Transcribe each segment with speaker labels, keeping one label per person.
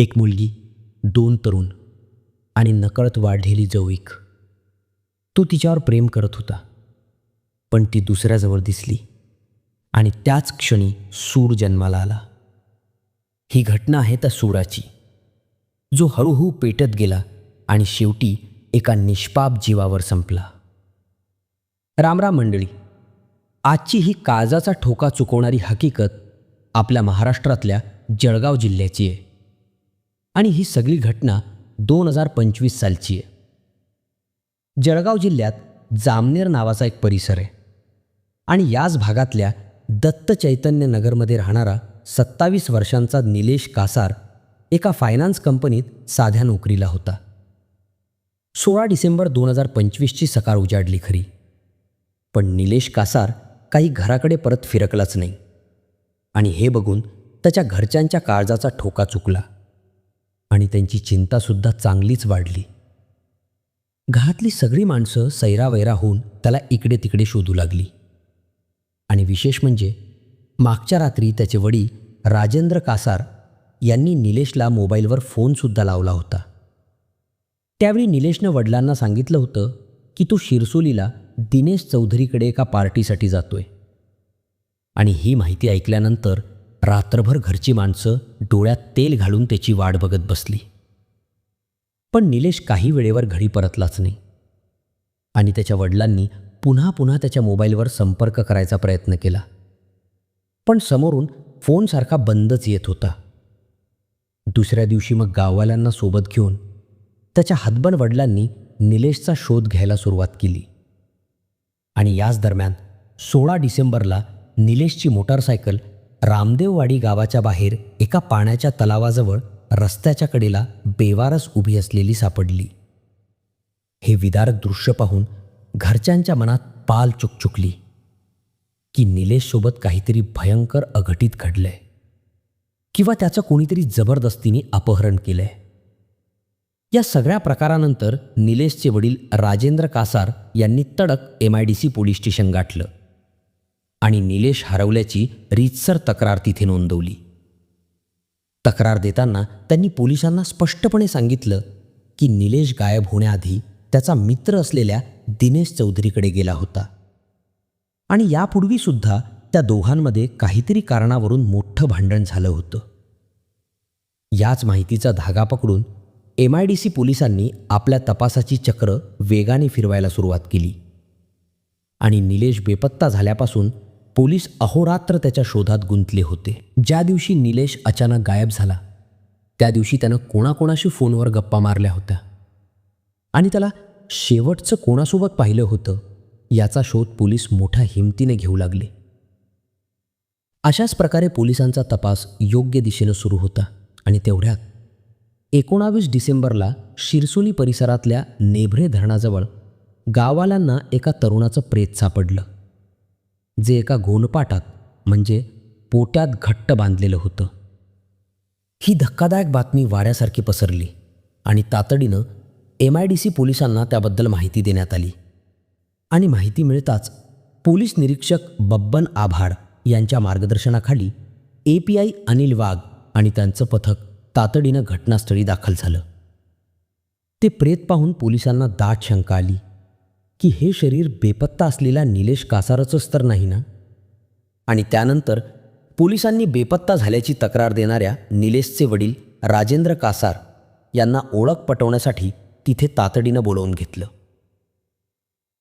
Speaker 1: एक मुलगी दोन तरुण आणि नकळत वाढलेली जवळीक. तो तिच्यावर प्रेम करत होता पण ती दुसऱ्याजवळ दिसली आणि त्याच क्षणी सूर जन्माला आला. ही घटना आहे त्या सूराची जो हळूहळू पेटत गेला आणि शेवटी एका निष्पाप जीवावर संपला. रामराम मंडळी आजची ही काळजाचा ठोका चुकवणारी हकीकत आपल्या महाराष्ट्रातल्या जळगाव जिल्ह्याची आहे. आणि ही सगळी घटना दोन हजार पंचवीस सालची आहे. जळगाव जिल्ह्यात जामनेर नावाचा एक परिसर आहे. आणि याच भागातल्या दत्त चैतन्य नगरमध्ये राहणारा सत्तावीस वर्षांचा निलेश कासार एका फायनान्स कंपनीत साध्या नोकरीला होता. सोळा डिसेंबर दोन हजार पंचवीसची सकाळ उजाडली खरी. पण निलेश कासार काही घराकडे परत फिरकलाच नाही. आणि हे बघून त्याच्या घरच्यांच्या काळजाचा ठोका चुकला. आणि त्यांची चिंतासुद्धा चांगलीच वाढली. घरातली सगळी माणसं सैरावैरा होऊन त्याला इकडे तिकडे शोधू लागली. आणि विशेष म्हणजे मागच्या रात्री त्याचे वडील राजेंद्र कासार यांनी निलेशला मोबाईलवर फोनसुद्धा लावला होता. त्यावेळी निलेशनं वडिलांना सांगितलं होतं की तो शिरसोलीला दिनेश चौधरीकडे एका पार्टीसाठी जातोय. आणि ही माहिती ऐकल्यानंतर रात्रभर घरची माणसं डोळ्यात तेल घालून त्याची वाट बघत बसली. पण निलेश काही वेळेवर घरी परतलाच नाही. आणि त्याच्या वडिलांनी पुन्हा पुन्हा त्याच्या मोबाईलवर संपर्क करायचा प्रयत्न केला. पण समोरून फोनसारखा बंदच येत होता. दुसऱ्या दिवशी मग गाववाल्यांना सोबत घेऊन त्याच्या हातबन वडिलांनी निलेशचा शोध घ्यायला सुरुवात केली. आणि याच दरम्यान सोळा डिसेंबरला निलेशची मोटारसायकल रामदेववाडी गावाच्या बाहेर एका पाण्याच्या तलावाजवळ रस्त्याच्या कडेला बेवारस उभी असलेली सापडली. हे विदारक दृश्य पाहून घरच्यांच्या मनात पाल चुकचुकली की निलेशसोबत काहीतरी भयंकर अघटित घडलंय किंवा त्याचं कोणीतरी जबरदस्तीने अपहरण केलंय. या सगळ्या प्रकारानंतर निलेशचे वडील राजेंद्र कासार यांनी तडक M I D C police station गाठलं. आणि निलेश हरवल्याची रीतसर तक्रार तिथे नोंदवली. तक्रार देताना त्यांनी पोलिसांना स्पष्टपणे सांगितलं की निलेश गायब होण्याआधी त्याचा मित्र असलेल्या दिनेश चौधरीकडे गेला होता. आणि यापूर्वीसुद्धा त्या दोघांमध्ये काहीतरी कारणावरून मोठं भांडण झालं होतं. याच माहितीचा धागा पकडून एम आय डी सी पोलिसांनी आपल्या तपासाची चक्र वेगाने फिरवायला सुरुवात केली. आणि निलेश बेपत्ता झाल्यापासून पोलीस अहोरात्र त्याच्या शोधात गुंतले होते. ज्या दिवशी निलेश अचानक गायब झाला त्या दिवशी त्यानं कोणाकोणाशी फोनवर गप्पा मारल्या होत्या. आणि त्याला शेवटचं कोणासोबत पाहिलं होतं याचा शोध पोलीस मोठ्या हिमतीने घेऊ लागले. अशाच प्रकारे पोलिसांचा तपास योग्य दिशेनं सुरू होता आणि तेवढ्यात एकोणावीस डिसेंबरला शिरसोली परिसरातल्या नेभरे धरणाजवळ गाववाल्यांना एका तरुणाचं प्रेत सापडलं. जे एका गोलपाटात म्हणजे पोट्यात घट्ट बांधलेलं होतं. ही धक्कादायक बातमी वाऱ्यासारखी पसरली आणि तातडीनं एम आय डी सी पोलिसांना त्याबद्दल माहिती देण्यात आली. आणि माहिती मिळताच पोलीस निरीक्षक बब्बन आभाड यांच्या मार्गदर्शनाखाली A P I Anil Wagh आणि त्यांचं पथक तातडीनं घटनास्थळी दाखल झालं. ते प्रेत पाहून पोलिसांना दाट शंका आली. की हे शरीर बेपत्ता असलेला निलेश कासारचंच तर नाही ना? आणि त्यानंतर पोलिसांनी बेपत्ता झाल्याची तक्रार देणाऱ्या निलेशचे वडील राजेंद्र कासार यांना ओळख पटवण्यासाठी तिथे तातडीनं बोलवून घेतलं.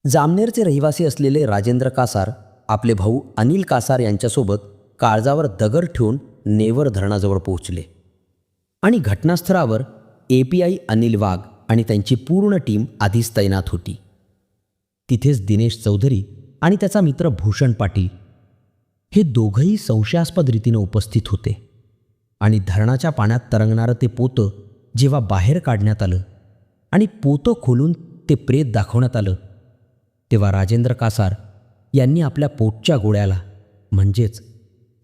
Speaker 1: जामनेरचे रहिवासी असलेले राजेंद्र कासार आपले भाऊ अनिल कासार यांच्यासोबत काळजावर दगड ठेवून नेवर धरणाजवळ पोहोचले. आणि घटनास्थळावर A P I Anil Wagh आणि त्यांची पूर्ण टीम आधीच तैनात होती. तिथेच दिनेश चौधरी आणि त्याचा मित्र भूषण पाटील हे दोघंही संशयास्पद रीतीनं उपस्थित होते आणि धरणाच्या पाण्यात तरंगणारं ते पोतं जेव्हा बाहेर काढण्यात आलं आणि पोतं खोलून ते प्रेत दाखवण्यात आलं तेव्हा राजेंद्र कासार यांनी आपल्या पोटच्या गोळ्याला म्हणजेच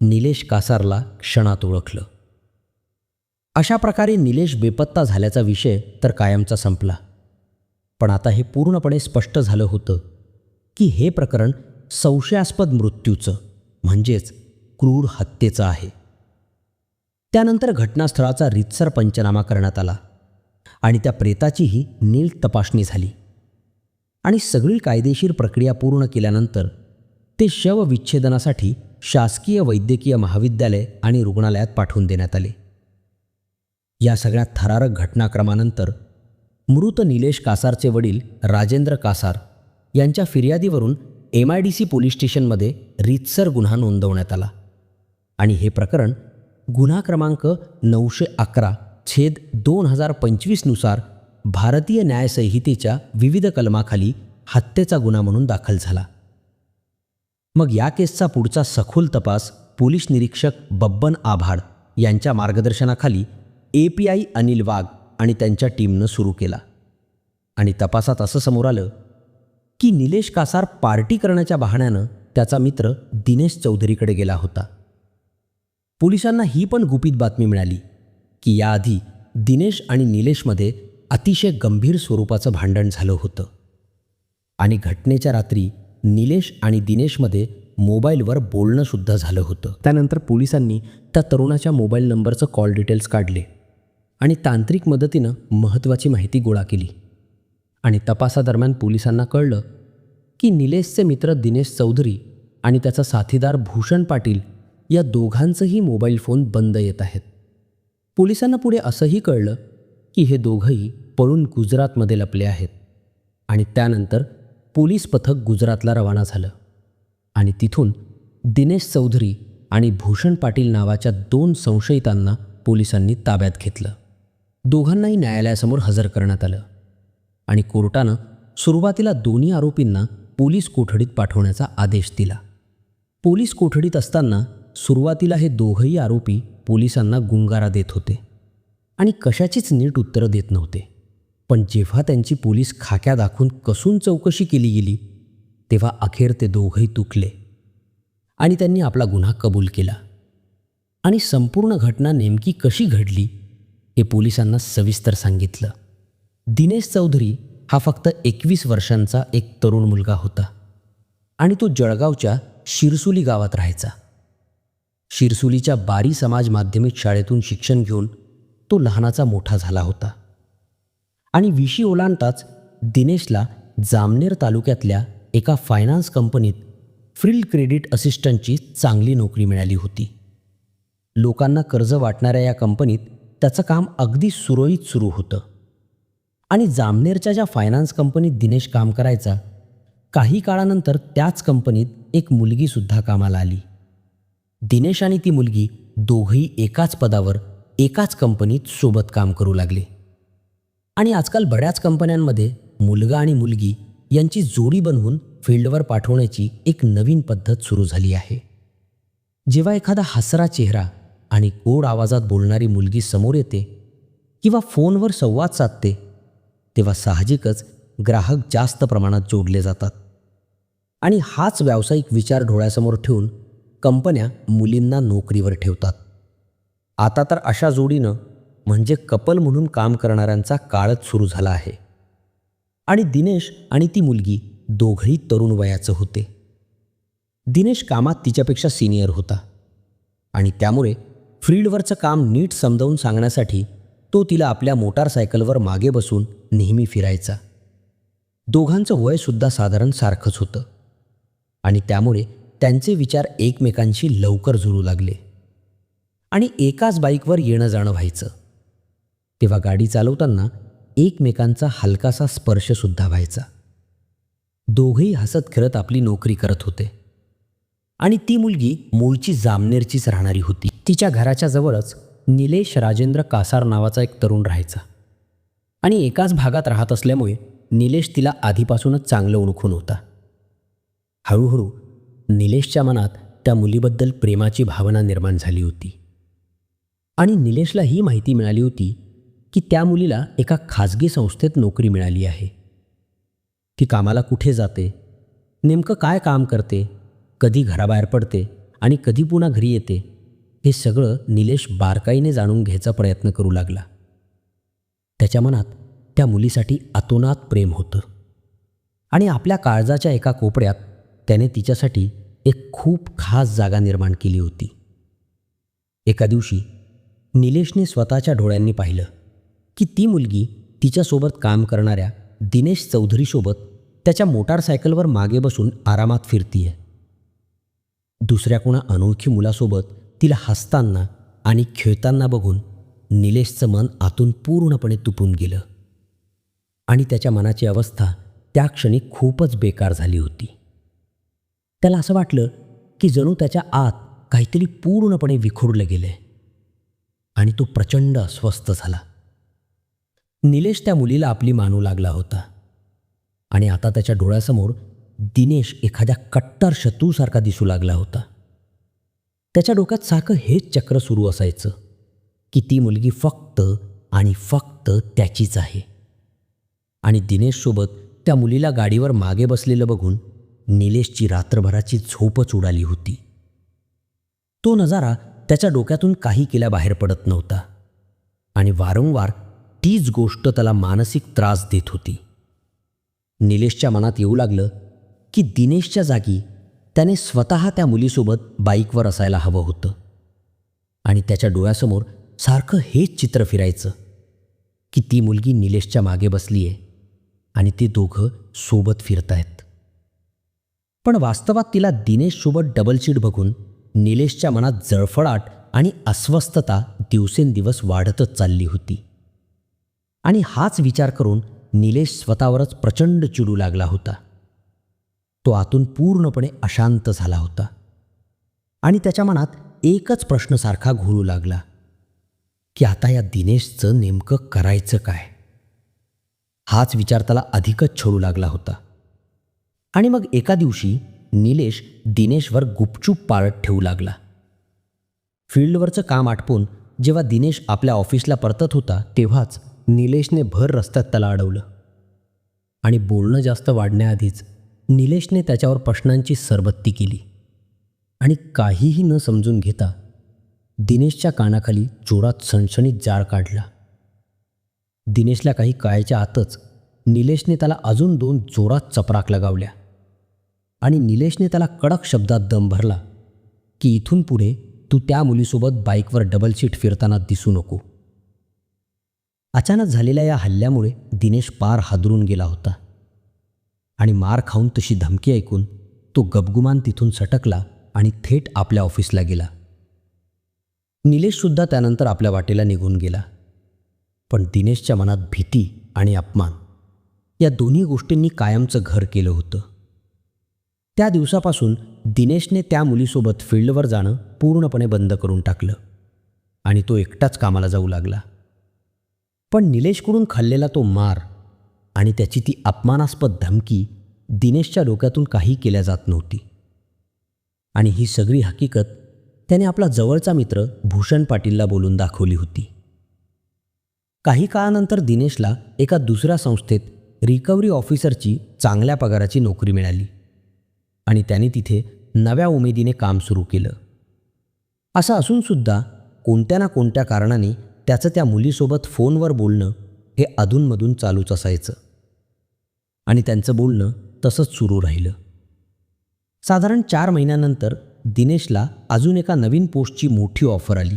Speaker 1: निलेश कासारला क्षणात ओळखलं. अशा प्रकारे निलेश बेपत्ता झाल्याचा विषय तर कायमचा संपला. पण आता हे पूर्णपणे स्पष्ट झालं होतं की हे प्रकरण संशयास्पद मृत्यूचं म्हणजेच क्रूर हत्येचं आहे. त्यानंतर घटनास्थळाचा रितसर पंचनामा करण्यात आला आणि त्या प्रेताचीही नील तपासणी झाली. आणि सगळी कायदेशीर प्रक्रिया पूर्ण केल्यानंतर ते शवविच्छेदनासाठी शासकीय वैद्यकीय महाविद्यालय आणि रुग्णालयात पाठवून देण्यात आले. या सगळ्या थरारक घटनाक्रमानंतर मृत निलेश कासारचे वडील राजेंद्र कासार यांच्या फिर्यादीवरून M I D C police स्टेशनमध्ये रितसर गुन्हा नोंदवण्यात आला. आणि हे प्रकरण गुन्हा क्रमांक नऊशे अकरा छेद दोन हजार पंचवीसनुसार भारतीय न्यायसंहितेच्या विविध कलमाखाली हत्येचा गुन्हा म्हणून दाखल झाला. मग या केसचा पुढचा सखोल तपास पोलीस निरीक्षक बब्बन आभाड यांच्या मार्गदर्शनाखाली A P I Anil Wagh आणि त्यांच्या टीमनं सुरू केला. आणि तपासात असं समोर आलं की निलेश कासार पार्टी करण्याच्या बहाण्यानं त्याचा मित्र दिनेश चौधरीकडे गेला होता. पोलिसांना ही पण गुपित बातमी मिळाली की याआधी दिनेश आणि निलेशमध्ये अतिशय गंभीर स्वरूपाचं भांडण झालं होतं. आणि घटनेच्या रात्री निलेश आणि दिनेशमध्ये मोबाईलवर बोलणंसुद्धा झालं होतं. त्यानंतर पोलिसांनी त्या तरुणाच्या मोबाईल नंबरचं कॉल डिटेल्स काढले. आणि तांत्रिक मदतीनं महत्त्वाची माहिती गोळा केली. आणि तपासादरम्यान पोलिसांना कळलं की निलेशचे मित्र दिनेश चौधरी आणि त्याचा साथीदार भूषण पाटील या दोघांचंही मोबाईल फोन बंद येत आहेत. पोलिसांना पुढे असंही कळलं की हे दोघंही पळून गुजरातमध्ये लपले आहेत आणि त्यानंतर पोलीस पथक गुजरातला रवाना झालं. आणि तिथून दिनेश चौधरी आणि भूषण पाटील नावाच्या दोन संशयितांना पोलिसांनी ताब्यात घेतलं. दोघांनाही न्यायालयासमोर हजर करण्यात आलं आणि कोर्टानं सुरुवातीला दोन्ही आरोपींना पोलीस कोठडीत पाठवण्याचा आदेश दिला. पोलीस कोठडीत असताना सुरुवातीला हे दोघंही आरोपी पोलिसांना गुंगारा देत होते आणि कशाचीच नीट उत्तरं देत नव्हते. पण जेव्हा त्यांची पोलीस खाक्या दाखवून कसून चौकशी केली गेली तेव्हा अखेर ते दोघंही तुकले आणि त्यांनी आपला गुन्हा कबूल केला. आणि संपूर्ण घटना नेमकी कशी घडली हे पोलिसांना सविस्तर सांगितलं. दिनेश चौधरी हा फक्त एकवीस वर्षांचा एक तरुण मुलगा होता आणि तो जळगावच्या शिरसुली गावात राहायचा. शिरसुलीच्या बारी समाज माध्यमिक शाळेतून शिक्षण घेऊन तो लहानाचा मोठा झाला होता. आणि विशी ओलांडताच दिनेशला जामनेर तालुक्यातल्या एका फायनान्स कंपनीत फ्रिल क्रेडिट असिस्टंटची चांगली नोकरी मिळाली होती. लोकांना कर्ज वाटणाऱ्या या कंपनीत त्याचं काम अगदी सुरळीत सुरू होतं. आणि जामनेरच्या ज्या फायनान्स कंपनीत दिनेश काम करायचा काही काळानंतर त्याच कंपनीत एक मुलगीसुद्धा कामाला आली. दिनेश आणि ती मुलगी दोघंही एकाच पदावर एकाच कंपनीत सोबत काम करू लागले. आणि आजकाल बऱ्याच कंपन्यांमध्ये मुलगा आणि मुलगी यांची जोडी बनवून फील्डवर पाठवण्याची एक नवीन पद्धत सुरू झाली आहे. जेव्हा एखादा हसरा चेहरा आणि गोड आवाजात बोलणारी मुलगी समोर येते किंवा फोनवर संवाद साधते तेव्हा साहजिकच ग्राहक जास्त प्रमाणात जोडले जातात. आणि हाच व्यावसायिक विचार डोळ्यासमोर ठेवून कंपन्या मुलींना नोकरीवर ठेवतात. आता तर अशा जोडीनं म्हणजे कपल म्हणून काम करणाऱ्यांचा काळच सुरू झाला आहे. आणि दिनेश आणि ती मुलगी दोघंही तरुण वयाचं होते. दिनेश कामात तिच्यापेक्षा सिनियर होता आणि त्यामुळे फील्डवरचं काम नीट समजावून सांगण्यासाठी तो तिला आपल्या मोटारसायकलवर मागे बसून नेहमी फिरायचा. दोघांचं वयसुद्धा साधारण सारखंच होतं. आणि त्यामुळे त्यांचे विचार एकमेकांशी लवकर जुळू लागले. आणि एकाच बाईकवर येणं जाणं व्हायचं. तेव्हा गाडी चालवताना एकमेकांचा हलकासा स्पर्शसुद्धा व्हायचा. दोघेही हसत खेळत आपली नोकरी करत होते. आणि ती मुलगी मूळची जामनेरचीच राहणारी होती. तिच्या घराच्या जवळच निलेश राजेंद्र कासार नावाचा एक तरुण राहायचा. आणि एकाच भागात राहत असल्यामुळे निलेश तिला आधीपासूनच चांगलं ओळखून होता. हळूहळू निलेशच्या मनात त्या मुलीबद्दल प्रेमाची भावना निर्माण झाली होती. आणि निलेशला ही माहिती मिळाली होती की त्या मुलीला एका खाजगी संस्थेत नोकरी मिळाली आहे. ती कामाला कुठे जाते? नेमकं काय काम करते? कधी घराबाहेर पडते आणि कधी पुन्हा घरी येते हे सगळं निलेश बारकाईने जाणून घ्यायचा प्रयत्न करू लागला. त्याच्या मनात त्या मुलीसाठी अतोनात प्रेम होतं. आणि आपल्या काळजाच्या एका कोपऱ्यात त्याने तिच्यासाठी एक खूप खास जागा निर्माण केली होती. एका दिवशी निलेशने स्वतःच्या डोळ्यांनी पाहिलं की ती मुलगी तिच्यासोबत काम करणाऱ्या दिनेश चौधरीसोबत त्याच्या मोटारसायकलवर मागे बसून आरामात फिरतीये. दुसऱ्या कोणा अनोळखी मुलासोबत तिला हसताना आणि खेळताना बघून निलेशचं मन आतून पूर्णपणे तुटून गेलं. आणि त्याच्या मनाची अवस्था त्या क्षणी खूपच बेकार झाली होती. त्याला असं वाटलं की जणू त्याच्या आत काहीतरी पूर्णपणे विखुरलं गेलंय. आणि तो प्रचंड अस्वस्थ झाला. निलेश त्या मुलीला आपली मानू लागला होता. आणि आता त्याच्या डोळ्यासमोर दिनेश एखाद्या कट्टर शत्रूसारखा दिसू लागला होता. त्याच्या डोक्यात सारखं हेच चक्र सुरू असायचं की ती मुलगी फक्त आणि फक्त त्याचीच आहे. आणि दिनेशसोबत त्या मुलीला गाडीवर मागे बसलेलं बघून निलेशची रात्रभराची झोपच उडाली होती. तो नजारा त्याच्या डोक्यातून काही केल्या बाहेर पडत नव्हता आणि वारंवार तीच गोष्ट त्याला मानसिक त्रास देत होती. निलेशच्या मनात येऊ लागलं की दिनेशच्या जागी त्याने स्वतः त्या मुलीसोबत बाईकवर असायला हवं होतं. आणि त्याच्या डोळ्यासमोर सारखं हेच चित्र फिरायचं की ती मुलगी निलेशच्या मागे बसली आहे आणि ते दोघं सोबत फिरतायत. पण वास्तवात तिला दिनेशसोबत डबलचीट बघून निलेशच्या मनात जळफळाट आणि अस्वस्थता दिवसेंदिवस वाढतच चालली होती. आणि हाच विचार करून निलेश स्वतःवरच प्रचंड चिडू लागला होता. तो आतून पूर्णपणे अशांत झाला होता. आणि त्याच्या मनात एकच प्रश्नसारखा घोळू लागला की आता या दिनेशचं नेमकं करायचं काय? हाच विचार त्याला अधिकच छोडू लागला होता. आणि मग एका दिवशी निलेश दिनेशवर गुपचूप पाळत ठेवू लागला. फील्डवरचं काम आटपून जेव्हा दिनेश आपल्या ऑफिसला परतत होता तेव्हाच निलेशने भर रस्त्यात त्याला अडवलं. आणि बोलणं जास्त वाढण्याआधीच निलेशने त्याच्यावर प्रश्नांची सरबत्ती केली. आणि काहीही न समजून घेता दिनेशच्या कानाखाली जोरात सणसणीत जाळ काढला. दिनेशला काही कळायच्या आतच निलेशने त्याला अजून दोन जोरात चपराक लगावल्या. आणि निलेशने त्याला कडक शब्दात दम भरला की इथून पुढे तू त्या मुलीसोबत बाईकवर डबल सीट फिरताना दिसू नको. अचानक झालेल्या या हल्ल्यामुळे दिनेश पार हादरून गेला होता. आणि मार खाऊन तशी धमकी ऐकून तो गबगुमान तिथून सटकला आणि थेट आपल्या ऑफिसला गेला. निलेशसुद्धा त्यानंतर आपल्या वाटेला निघून गेला. पण दिनेशच्या मनात भीती आणि अपमान या दोन्ही गोष्टींनी कायमचं घर केलं होतं. त्या दिवसापासून दिनेशने त्या मुलीसोबत फील्डवर जाणं पूर्णपणे बंद करून टाकलं आणि तो एकटाच कामाला जाऊ लागला. पण निलेशकडून खाल्लेला तो मार आणि त्याची ती अपमानास्पद धमकी दिनेशच्या डोक्यातून काही केल्या जात नव्हती. आणि ही सगळी हकीकत त्याने आपला जवळचा मित्र भूषण पाटीलला बोलून दाखवली होती. काही काळानंतर दिनेशला एका दुसऱ्या संस्थेत रिकव्हरी ऑफिसरची चांगल्या पगाराची नोकरी मिळाली आणि त्याने तिथे नव्या उमेदीने काम सुरू केलं. असं असूनसुद्धा कोणत्या ना कोणत्या कारणाने त्याचं त्या मुलीसोबत फोनवर बोलणं हे अधूनमधून चालूच असायचं. आणि त्यांचं बोलणं तसंच सुरू राहिलं. साधारण चार महिन्यानंतर दिनेशला अजून एका नवीन पोस्टची मोठी ऑफर आली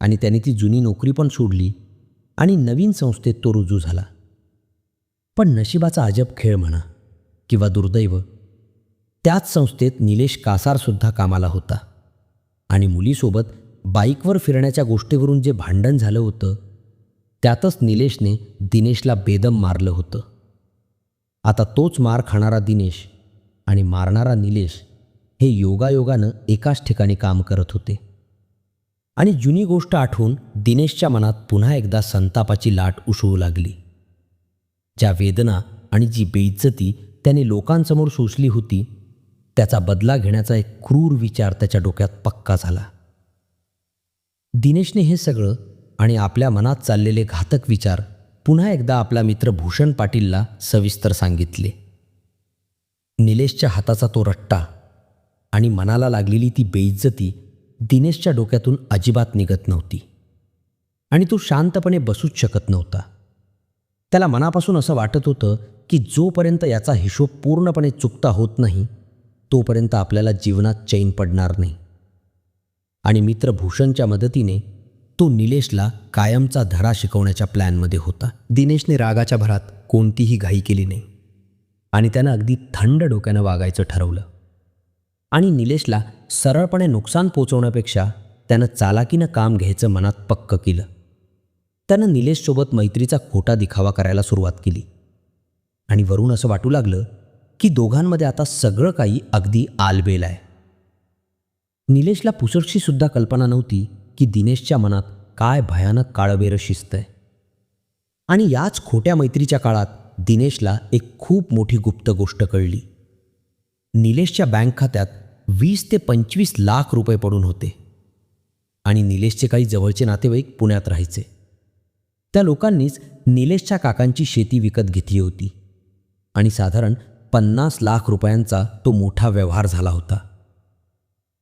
Speaker 1: आणि त्याने ती जुनी नोकरी पण सोडली आणि नवीन संस्थेत तो रुजू झाला. पण नशिबाचा अजब खेळ म्हणा किंवा दुर्दैव त्याच संस्थेत निलेश कासारसुद्धा कामाला होता आणि मुलीसोबत बाईकवर फिरण्याच्या गोष्टीवरून जे भांडण झालं होतं त्यातच निलेशने दिनेशला बेदम मारलं होतं. आता तोच मार खाणारा दिनेश आणि मारणारा निलेश हे योगायोगानं एकाच ठिकाणी काम करत होते. आणि जुनी गोष्ट आठवून दिनेशच्या मनात पुन्हा एकदा संतापाची लाट उसळू लागली. ज्या वेदना आणि जी बेइज्जती त्याने लोकांसमोर सोसली होती त्याचा बदला घेण्याचा एक क्रूर विचार त्याच्या डोक्यात पक्का झाला. दिनेशने हे सगळं आणि आपल्या मनात चाललेले घातक विचार पुन्हा एकदा आपला मित्र भूषण पाटीलला सविस्तर सांगितले. निलेशच्या हाताचा तो रट्टा आणि मनाला लागलेली ती बेइज्जती दिनेशच्या डोक्यातून अजिबात निघत नव्हती. आणि तो शांतपणे बसूच शकत नव्हता. त्याला मनापासून असं वाटत होतं की जोपर्यंत याचा हिशोब पूर्णपणे चुकता होत नाही तोपर्यंत आपल्याला जीवनात चैन पडणार नाही. आणि मित्र भूषणच्या मदतीने तो निलेशला कायमचा धडा शिकवण्याच्या प्लॅनमध्ये होता. दिनेशने रागाच्या भरात कोणतीही घाई केली नाही. आणि त्यानं अगदी थंड डोक्यानं वागायचं ठरवलं. आणि निलेशला सरळपणे नुकसान पोचवण्यापेक्षा त्यानं चालाकीनं काम घ्यायचं मनात पक्क केलं. त्यानं निलेशसोबत मैत्रीचा खोटा दिखावा करायला सुरुवात केली. आणि वरून असं वाटू लागलं की दोघांमध्ये आता सगळं काही अगदी आलबेल आहे. निलेशला पुसटशीसुद्धा कल्पना नव्हती की दिनेशच्या मनात काय भयानक काळबेरं शिस्त आहे आणि याच खोट्या मैत्रीच्या काळात दिनेशला एक खूप मोठी गुप्त गोष्ट कळली. निलेशच्या बँक खात्यात वीस ते पंचवीस लाख रुपये पडून होते. आणि निलेशचे काही जवळचे नातेवाईक पुण्यात राहायचे. त्या लोकांनीच निलेशच्या काकांची शेती विकत घेतली होती. आणि साधारण पन्नास लाख रुपयांचा तो मोठा व्यवहार झाला होता.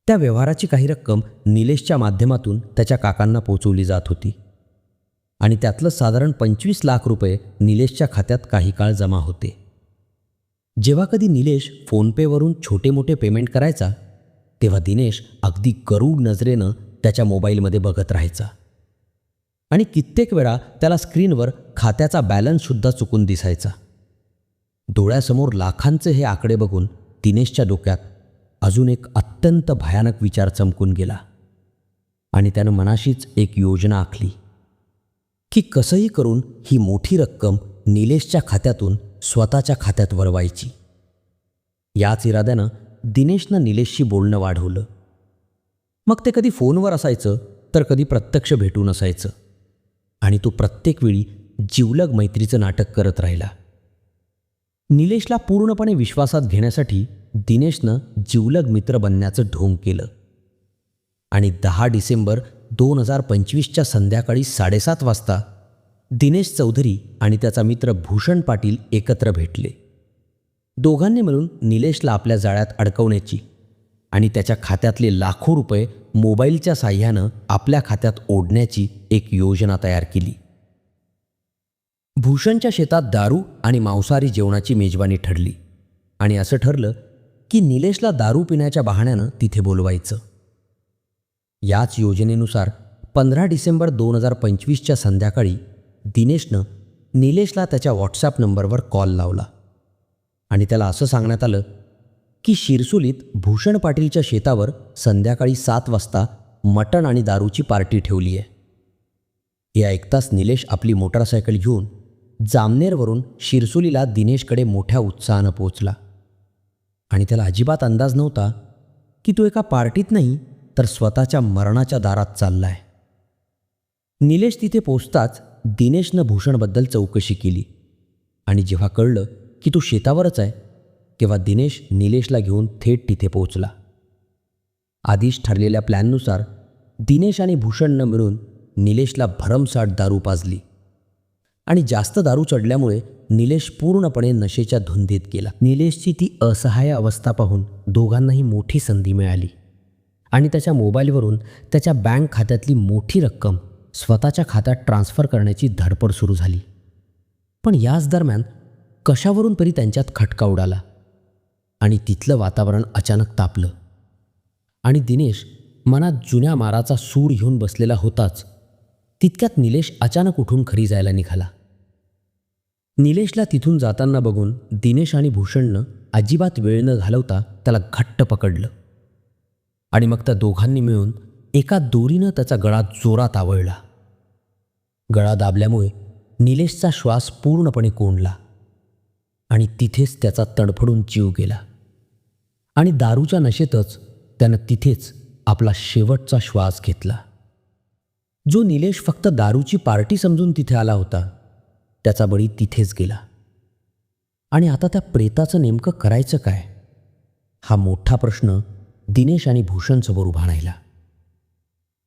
Speaker 1: त्या व्यवहाराची काही रक्कम निलेशच्या माध्यमातून त्याच्या काकांना पोचवली जात होती. आणि त्यातलं साधारण पंचवीस लाख रुपये निलेशच्या खात्यात काही काळ जमा होते. जेव्हा कधी निलेश फोनपेवरून छोटे मोठे पेमेंट करायचा तेव्हा दिनेश अगदी गरूड नजरेनं त्याच्या मोबाईलमध्ये बघत राहायचा. आणि कित्येक वेळा त्याला स्क्रीनवर खात्याचा बॅलन्ससुद्धा चुकून दिसायचा. डोळ्यासमोर लाखांचे हे आकडे बघून दिनेशच्या डोक्यात अजून एक अत्यंत भयानक विचार चमकून गेला. आणि त्यानं मनाशीच एक योजना आखली. की कसंही करून ही मोठी रक्कम निलेशच्या खात्यातून स्वतःच्या खात्यात वळवायची याच इराद्यानं दिनेशनं निलेशशी बोलणं वाढवलं. मग ते कधी फोनवर असायचं तर कधी प्रत्यक्ष भेटून असायचं. आणि तो प्रत्येक वेळी जिवलग मैत्रीचं नाटक करत राहिला. निलेशला पूर्णपणे विश्वासात घेण्यासाठी दिनेशनं जिवलग मित्र बनण्याचं ढोंग केलं. आणि दहा डिसेंबर दोन हजार पंचवीसच्या संध्याकाळी साडेसात वाजता दिनेश चौधरी आणि त्याचा मित्र भूषण पाटील एकत्र भेटले. दोघांनी मिळून निलेशला आपल्या जाळ्यात अडकवण्याची आणि त्याच्या खात्यातले लाखो रुपये मोबाईलच्या साह्यानं आपल्या खात्यात ओढण्याची एक योजना तयार केली. भूषणच्या शेतात दारू आणि मांसाहारी जेवणाची मेजबानी ठरली आणि असं ठरलं की निलेशला दारू पिण्याच्या बहाण्यानं तिथे बोलवायचं. याच योजनेनुसार पंधरा डिसेंबर दोन हजार पंचवीसच्या संध्याकाळी दिनेशनं निलेशला त्याच्या व्हॉट्सॲप नंबरवर कॉल लावला. आणि त्याला असं सांगण्यात आलं की शिरसुलीत भूषण पाटीलच्या शेतावर संध्याकाळी सात वाजता मटण आणि दारूची पार्टी ठेवली आहे. हे ऐकताच निलेश आपली मोटारसायकल घेऊन जामनेरवरून शिरसुलीला दिनेशकडे मोठ्या उत्साहानं पोचला आणि त्याला अजिबात अंदाज नव्हता की तो एका पार्टीत नाही तर स्वतःच्या मरणाच्या दारात चाललाय. निलेश तिथे पोचताच दिनेशनं भूषणबद्दल चौकशी केली. आणि जेव्हा कळलं की तो शेतावरच आहे तेव्हा दिनेश निलेशला घेऊन थेट तिथे पोचला आधीच ठरलेल्या प्लॅननुसार दिनेश आणि भूषणनं मिळून निलेशला भरमसाठ दारू पाजली. आणि जास्त दारू चढल्यामुळे निलेश पूर्णपणे नशेच्या धुंदीत गेला. निलेशची ती असहाय्य अवस्था पाहून दोघांनाही मोठी संधी मिळाली. आणि त्याच्या मोबाईलवरून त्याच्या बँक खात्यातली मोठी रक्कम स्वतःच्या खात्यात ट्रान्स्फर करण्याची धडपड सुरू झाली. पण याच दरम्यान कशावरून तरी त्यांच्यात खटका उडाला आणि तिथलं वातावरण अचानक तापलं. आणि दिनेश मनात जुन्या माराचा सूर घेऊन बसलेला होताच तितक्यात निलेश अचानक उठून खरी जायला निघाला. निलेशला तिथून जाताना बघून दिनेश आणि भूषणनं अजिबात वेळ न घालवता त्याला घट्ट पकडलं. आणि मग त्या दोघांनी मिळून एका दोरीनं त्याचा गळा जोरात आवळला. गळा दाबल्यामुळे निलेशचा श्वास पूर्णपणे कोंडला. आणि तिथेच त्याचा तडफडून जीव गेला. आणि दारूच्या नशेतच त्यानं तिथेच आपला शेवटचा श्वास घेतला. जो निलेश फक्त दारूची पार्टी समजून तिथे आला होता त्याचा बळी तिथेच गेला. आणि आता त्या प्रेताचं नेमकं करायचं काय? हा मोठा प्रश्न दिनेश आणि भूषणसमोर उभा राहिला.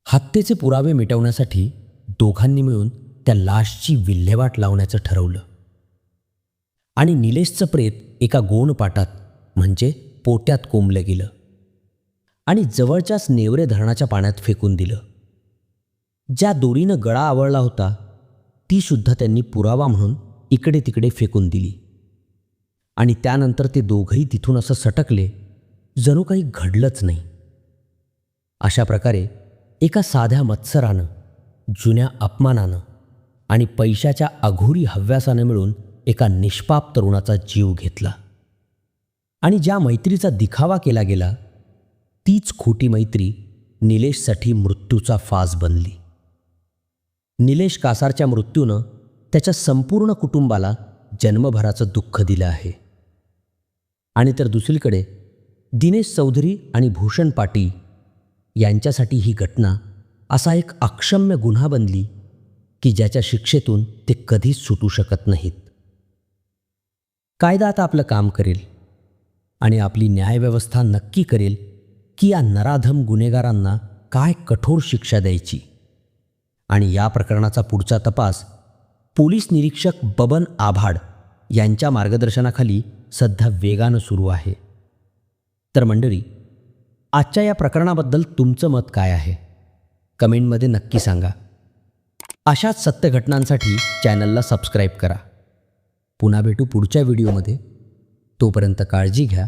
Speaker 1: हत्येचे पुरावे मिटवण्यासाठी दोघांनी मिळून त्या लाशची विल्हेवाट लावण्याचं ठरवलं. आणि निलेशचं प्रेत एका गोणपाटात म्हणजे पोट्यात कोंबलं गेलं. आणि जवळच्याच नेवरे धरणाच्या पाण्यात फेकून दिलं. ज्या दोरीनं गळा आवळला होता तीसुद्धा त्यांनी पुरावा म्हणून इकडे तिकडे फेकून दिली. आणि त्यानंतर ते दोघंही तिथून असं सटकले जणू काही घडलंच नाही. अशा प्रकारे एका साध्या मत्सरानं जुन्या अपमानानं आणि पैशाच्या अघोरी हव्यासानं मिळून एका निष्पाप तरुणाचा जीव घेतला. आणि ज्या मैत्रीचा दिखावा केला गेला तीच खोटी मैत्री निलेशसाठी मृत्यूचा फास बनली. निलेश कासारच्या मृत्यूनं त्याच्या संपूर्ण कुटुंबाला जन्मभराचं दुःख दिलं आहे. आणि तर दुसरीकडे दिनेश चौधरी आणि भूषण पाटी यांच्यासाठी ही घटना असा एक अक्षम्य गुन्हा बनली की ज्याच्या शिक्षेतून ते कधीच सुटू शकत नाहीत. कायदा आता आपलं काम करेल आणि आपली न्यायव्यवस्था नक्की करेल की या नराधम गुन्हेगारांना काय कठोर शिक्षा द्यायची. आणि या प्रकरणाचा पुढचा तपास पोलीस निरीक्षक बबन आभाड यांच्या मार्गदर्शनाखाली सध्या वेगानं सुरू आहे. तर मंडळी आजच्या या प्रकरणाबद्दल तुमचं मत काय आहे? कमेंटमध्ये नक्की सांगा. अशाच सत्य घटनांसाठी चॅनलला सबस्क्राईब करा. पुन्हा भेटू पुढच्या व्हिडिओमध्ये. तोपर्यंत काळजी घ्या.